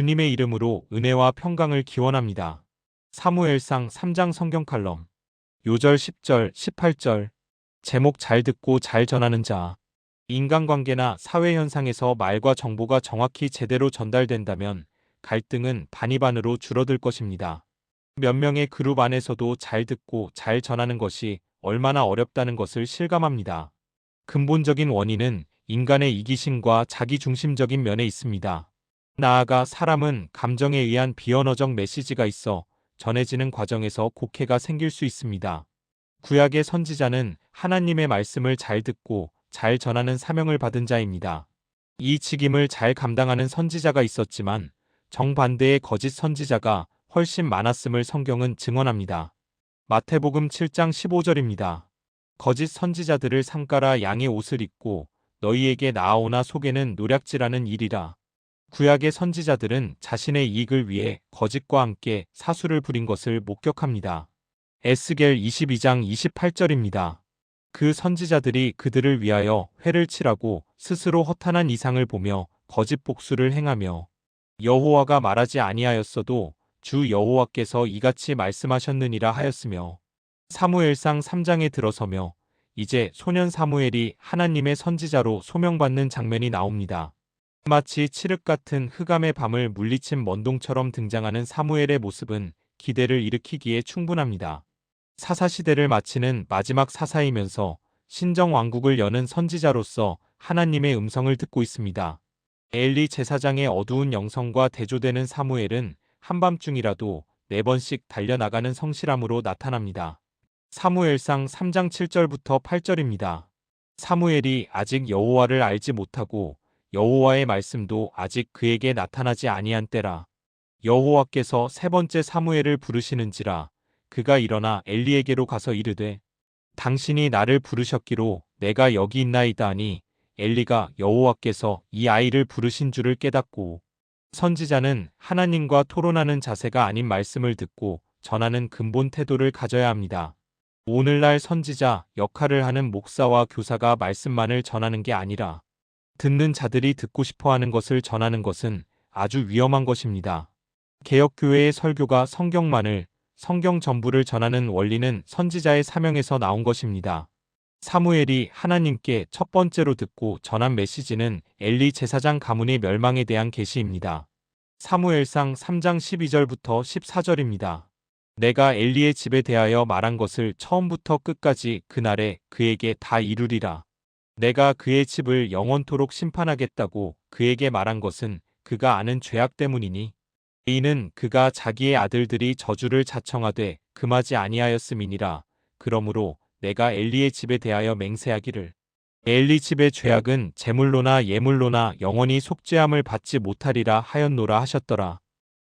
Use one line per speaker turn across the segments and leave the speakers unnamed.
주님의 이름으로 은혜와 평강을 기원합니다. 사무엘상 3장 성경 칼럼 요절 10절 18절 제목 잘 듣고 잘 전하는 자 인간관계나 사회 현상에서 말과 정보가 정확히 제대로 전달된다면 갈등은 반이반으로 줄어들 것입니다. 몇 명의 그룹 안에서도 잘 듣고 잘 전하는 것이 얼마나 어렵다는 것을 실감합니다. 근본적인 원인은 인간의 이기심과 자기중심적인 면에 있습니다. 나아가 사람은 감정에 의한 비언어적 메시지가 있어 전해지는 과정에서 곡해가 생길 수 있습니다. 구약의 선지자는 하나님의 말씀을 잘 듣고 잘 전하는 사명을 받은 자입니다. 이 직임을 잘 감당하는 선지자가 있었지만 정반대의 거짓 선지자가 훨씬 많았음을 성경은 증언합니다. 마태복음 7장 15절입니다. 거짓 선지자들을 상가라 양의 옷을 입고 너희에게 나아오나 속에는 노략질하는 일이라. 구약의 선지자들은 자신의 이익을 위해 거짓과 함께 사수를 부린 것을 목격합니다. 에스겔 22장 28절입니다. 그 선지자들이 그들을 위하여 회를 칠하고 스스로 허탄한 이상을 보며 거짓 복수를 행하며 여호와가 말하지 아니하였어도 주 여호와께서 이같이 말씀하셨느니라 하였으며 사무엘상 3장에 들어서며 이제 소년 사무엘이 하나님의 선지자로 소명받는 장면이 나옵니다. 마치 칠흑 같은 흑암의 밤을 물리친 먼동처럼 등장하는 사무엘의 모습은 기대를 일으키기에 충분합니다. 사사시대를 마치는 마지막 사사이면서 신정왕국을 여는 선지자로서 하나님의 음성을 듣고 있습니다. 엘리 제사장의 어두운 영성과 대조되는 사무엘은 한밤중이라도 네 번씩 달려나가는 성실함으로 나타납니다. 사무엘상 3장 7절부터 8절입니다. 사무엘이 아직 여호와를 알지 못하고 여호와의 말씀도 아직 그에게 나타나지 아니한 때라. 여호와께서 세 번째 사무엘을 부르시는지라 그가 일어나 엘리에게로 가서 이르되 당신이 나를 부르셨기로 내가 여기 있나이다 하니 엘리가 여호와께서 이 아이를 부르신 줄을 깨닫고 선지자는 하나님과 토론하는 자세가 아닌 말씀을 듣고 전하는 근본 태도를 가져야 합니다. 오늘날 선지자 역할을 하는 목사와 교사가 말씀만을 전하는 게 아니라 듣는 자들이 듣고 싶어 하는 것을 전하는 것은 아주 위험한 것입니다. 개혁교회의 설교가 성경만을 성경 전부를 전하는 원리는 선지자의 사명에서 나온 것입니다. 사무엘이 하나님께 첫 번째로 듣고 전한 메시지는 엘리 제사장 가문의 멸망에 대한 계시입니다. 사무엘상 3장 12절부터 14절입니다. 내가 엘리의 집에 대하여 말한 것을 처음부터 끝까지 그날에 그에게 다 이루리라. 내가 그의 집을 영원토록 심판하겠다고 그에게 말한 것은 그가 아는 죄악 때문이니 이는 그가 자기의 아들들이 저주를 자청하되 금하지 아니하였음이니라. 그러므로 내가 엘리의 집에 대하여 맹세하기를 엘리 집의 죄악은 제물로나 예물로나 영원히 속죄함을 받지 못하리라 하였노라 하셨더라.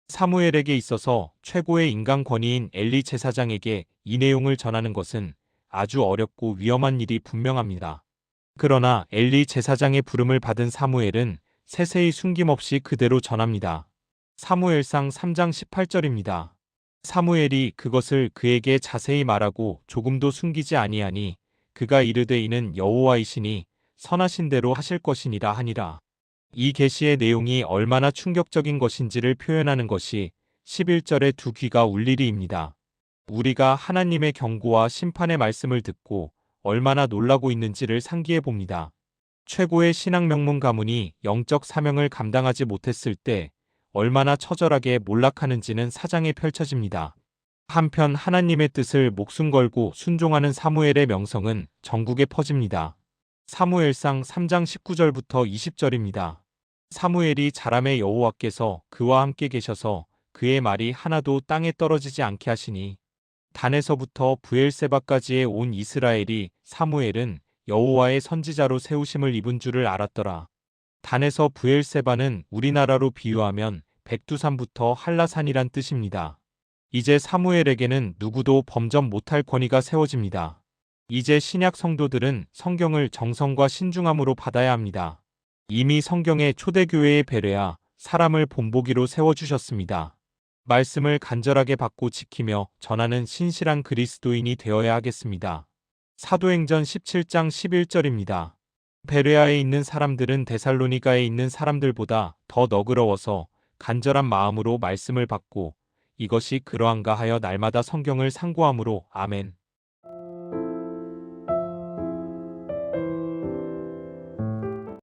사무엘에게 있어서 최고의 인간 권위인 엘리 제사장에게 이 내용을 전하는 것은 아주 어렵고 위험한 일이 분명합니다. 그러나 엘리 제사장의 부름을 받은 사무엘은 세세히 숨김없이 그대로 전합니다. 사무엘상 3장 18절입니다. 사무엘이 그것을 그에게 자세히 말하고 조금도 숨기지 아니하니 그가 이르되 이는 여호와이시니 선하신 대로 하실 것이니라 하니라. 이 계시의 내용이 얼마나 충격적인 것인지를 표현하는 것이 11절의 두 귀가 울리리입니다. 우리가 하나님의 경고와 심판의 말씀을 듣고 얼마나 놀라고 있는지를 상기해 봅니다. 최고의 신앙 명문 가문이 영적 사명을 감당하지 못했을 때 얼마나 처절하게 몰락하는지는 사장에 펼쳐집니다. 한편 하나님의 뜻을 목숨 걸고 순종하는 사무엘의 명성은 전국에 퍼집니다. 사무엘상 3장 19절부터 20절입니다. 사무엘이 자람의 여호와께서 그와 함께 계셔서 그의 말이 하나도 땅에 떨어지지 않게 하시니 단에서부터 부엘세바까지의 온 이스라엘이 사무엘은 여호와의 선지자로 세우심을 입은 줄을 알았더라. 단에서 부엘세바는 우리나라로 비유하면 백두산부터 한라산이란 뜻입니다. 이제 사무엘에게는 누구도 범접 못할 권위가 세워집니다. 이제 신약 성도들은 성경을 정성과 신중함으로 받아야 합니다. 이미 성경의 초대교회의 베레아 사람을 본보기로 세워주셨습니다. 말씀을 간절하게 받고 지키며 전하는 신실한 그리스도인이 되어야 하겠습니다. 사도행전 17장 11절입니다. 베레아에 있는 사람들은 데살로니가에 있는 사람들보다 더 너그러워서 간절한 마음으로 말씀을 받고 이것이 그러한가 하여 날마다 성경을 상고함으로 아멘.